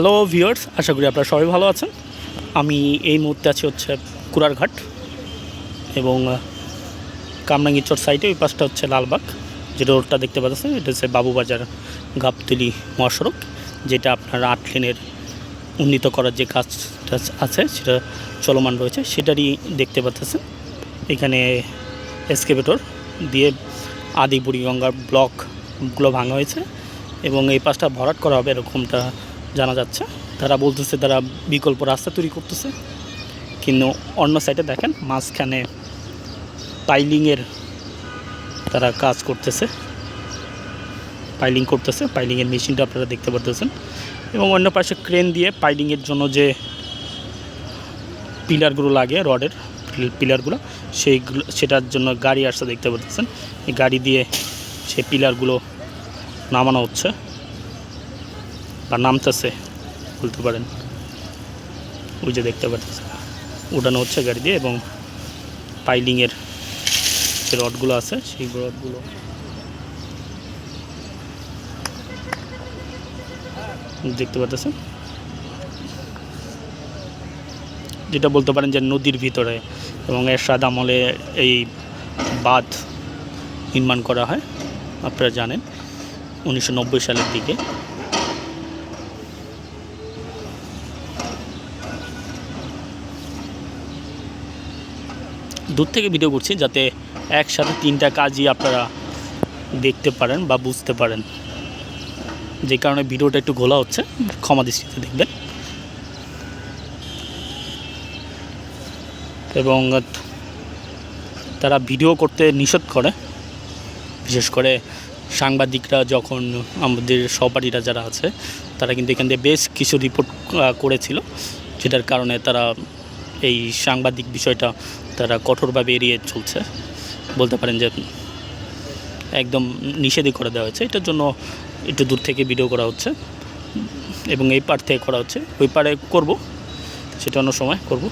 Hello viewers আশা করি আপনারা সবাই ভালো আছেন। আমি এই মুহূর্তে আছি হচ্ছে কুরারঘাট এবং কামরাঙ্গিচর সাইডে ওই পাশটা হচ্ছে লালবাগ, যে রোডটা দেখতে পাচ্ছেন, এটা হচ্ছে বাবুবাজার গাবতলি মহাসড়ক, যেটা আপনার আট লেনের উন্নীত করার যে কাজটা আছে, সেটা চলমান রয়েছে, সেটারই দেখতে পাচ্ছেন। এখানে এসকেভেটর দিয়ে আদি বুড়িগঙ্গার ব্লকগুলো ভাঙা হয়েছে এবং এই পাশটা ভরাট করা হবে এরকমটা জানা যাচ্ছে। তারা বলতেছে তারা বিকল্প রাস্তা তৈরি করতেছে। কিন্তু অন্য সাইডে দেখেন, মাঝখানে পাইলিংয়ের তারা কাজ করতেছে। পাইলিং করতেছে পাইলিংয়ের মেশিনটা আপনারা দেখতে পারতেছেন। এবং অন্য পাশে ক্রেন দিয়ে পাইলিংয়ের জন্য যে পিলারগুলো লাগে, রডের পিলারগুলো সেইগুলো, সেটার জন্য গাড়ি আসতে দেখতে পাচ্ছেন এই গাড়ি দিয়ে সেই পিলারগুলো নামানো হচ্ছে। বা নামতেছে, বলতে পারেন। ওই যে দেখতে পাচ্ছেন উঠানো হচ্ছে গাড়ি দিয়ে এবং পাইলিংয়ের যে রডগুলো আছে, সেই রডগুলো। দেখতে পাচ্ছেন যেটা বলতে পারেন যে নদীর ভিতরে এবং এরশাদ আমলে এই বাঁধ নির্মাণ করা হয়, আপনারা জানেন, উনিশশো নব্বই সালের দিকে। দূর থেকে ভিডিও করছি যাতে একসাথে তিনটা কাজই আপনারা দেখতে পারেন বা বুঝতে পারেন। যে কারণে ভিডিওটা একটু ঘোলা হচ্ছে, ক্ষমা দৃষ্টিতে দেখবেন। এবং তারা ভিডিও করতে নিষেধ করে, বিশেষ করে সাংবাদিকরা যখন আমাদের সহপাঠীরা যারা আছে, তারা কিন্তু এখান থেকে বেশ কিছু রিপোর্ট করেছিল, যেটার কারণে তারা এই সাংবাদিক বিষয়টা তারা কঠোরভাবে এড়িয়ে চলছে। বলতে পারেন যে একদম নিষেধই করে দেওয়া হয়েছে। এটার জন্য একটু দূর থেকে ভিডিও করা হচ্ছে এবং এই পার থেকে করা হচ্ছে। ওই পারে করব, সেটা অন্য সময় করব।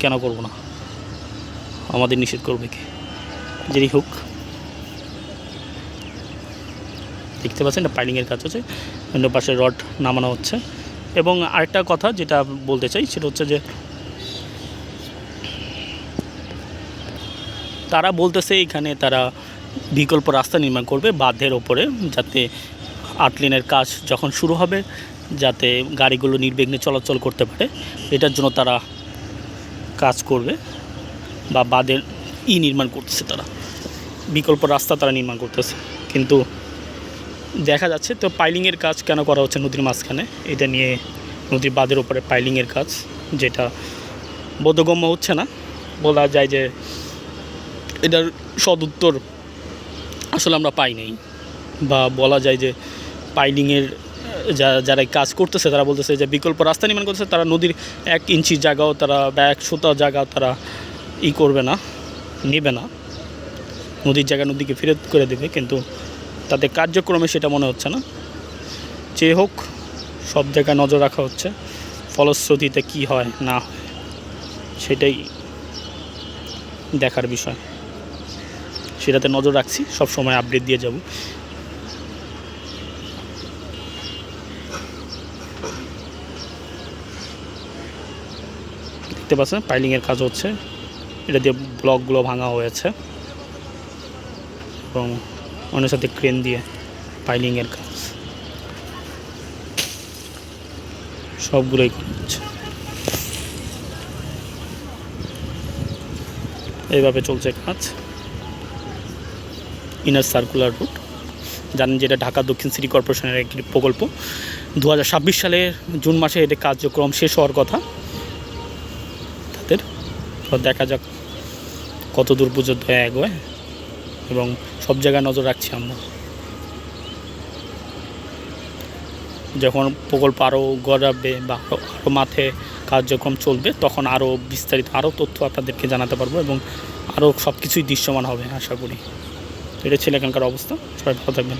কেন করব না? আমাদের নিষেধ করবে কি? যেই হোক। দেখতে পাচ্ছেন, এটা পাইলিংয়ের কাজ হচ্ছে। অন্য পাশে রড নামানো হচ্ছে। এবং আরেকটা কথা যেটা বলতে চাই, সেটা হচ্ছে যে তারা বলতেছে এখানে তারা বিকল্প রাস্তা নির্মাণ করবে বাঁধের ওপরে, যাতে আট লেনের কাজ যখন শুরু হবে, যাতে গাড়িগুলো নির্বিঘ্নে চলাচল করতে পারে। এটার জন্য তারা কাজ করবে বা বাঁধের ই নির্মাণ করতেছে তারা। বিকল্প রাস্তা তারা নির্মাণ করতেছে। কিন্তু দেখা যাচ্ছে তো পাইলিংয়ের কাজ কেন করা হচ্ছে নদীর মাঝখানে? এটা নিয়ে নদীর বাঁধের ওপরে পাইলিংয়ের কাজ, যেটা বোধগম্য হচ্ছে না। বলা যায় যে এটার সদুত্তর আসলে আমরা পাই নাই। বা বলা যায় যে পাইলিংয়ের যা যারা কাজ করতেছে, তারা বলতেছে যে বিকল্প রাস্তা নির্মাণ করতেছে, তারা নদীর এক ইঞ্চি জায়গাও তারা বা এক সুতা জায়গা তারা ই করবে না, নেবে না। নদীর জায়গা নদীকে ফেরত করে দেবে, কিন্তু তাদের কার্যক্রমে সেটা মনে হচ্ছে না। যে হোক, সব জায়গায় নজর রাখা হচ্ছে, ফলশ্রুতিতে কি হয়, না হয়, সেটাই দেখার বিষয়। সেটাতে নজর রাখছি, সব সময় আপডেট দিয়ে যাব। দেখতে পাচ্ছেন পাইলিংয়ের কাজ হচ্ছে। এটা দিয়ে ব্লকগুলো ভাঙা হয়েছে। এবং অন্য সাথে ক্রেন দিয়ে পাইলিংয়ের কাজ। সবগুলোই করা হচ্ছে। এইভাবে চলছে কাজ। ইনার সার্কুলার রুট জানেন যেটা ঢাকা দক্ষিণ সিটি কর্পোরেশনের একটি প্রকল্প। দু হাজার ছাব্বিশ সালের জুন মাসে এদের কার্যক্রম শেষ হওয়ার কথা। তাদের দেখা যাক কত দূর পর্যন্ত এগোয় এবং সব জায়গায় নজর রাখছি আমরা। যখন প্রকল্প আরও গড়াবে বা আরও মাঠে কার্যক্রম চলবে, তখন আরও বিস্তারিত আরও তথ্য আপনাদেরকে জানাতে পারব এবং আরও সব কিছুই দৃশ্যমান হবে, আশা করি। এটা ছিল এখানকার অবস্থা। সবাই ভালো থাকবেন।